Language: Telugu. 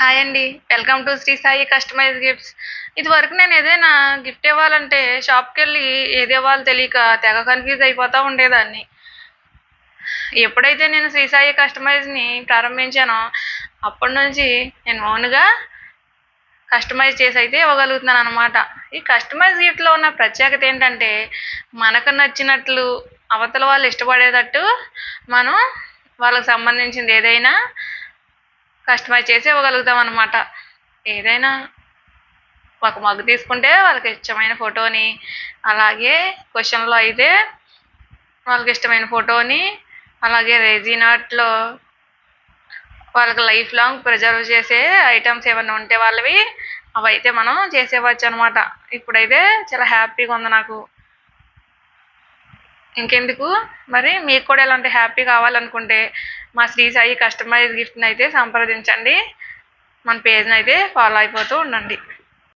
హాయ్ అండి. Welcome to Sri Sai customise gifts. ఇది వరకు నేను ఏదైనా గిఫ్ట్ ఇవ్వాలంటే షాప్కి వెళ్ళి ఏది ఇవ్వాలో తెలియక తెగ కన్ఫ్యూజ్ అయిపోతూ ఉండేదాన్ని. ఎప్పుడైతే నేను శ్రీ సాయి కస్టమైజ్ని ప్రారంభించానో అప్పటి నుంచి నేను ఓన్గా కస్టమైజ్ చేసి అయితే ఇవ్వగలుగుతున్నాను అనమాట ఈ కస్టమైజ్ గిఫ్ట్లో ఉన్న ప్రత్యేకత ఏంటంటే మనకు నచ్చినట్లు అవతల వాళ్ళు ఇష్టపడేటట్టు మనం వాళ్ళకి సంబంధించింది ఏదైనా కస్టమైజ్ చేసి ఇవ్వగలుగుతాం అనమాట ఏదైనా ఒక మగ్గు తీసుకుంటే వాళ్ళకి ఇష్టమైన ఫోటోని అలాగే క్వశ్చన్లో అయితే వాళ్ళకి ఇష్టమైన ఫోటోని అలాగే రెజీనాట్లో వాళ్ళకి లైఫ్ లాంగ్ ప్రిజర్వ్ చేసే ఐటమ్స్ ఏమైనా ఉంటే వాళ్ళవి అవి అయితే మనం చేసేవచ్చు అనమాట ఇప్పుడైతే చాలా హ్యాపీగా ఉంది నాకు. ఇంకెందుకు? మరి మీకు కూడా ఇలాంటి హ్యాపీ కావాలనుకుంటే మా శ్రీ సాయి కస్టమైజ్ గిఫ్ట్ని అయితే సంప్రదించండి. మన పేజ్ని అయితే ఫాలో అయిపోతూ ఉండండి.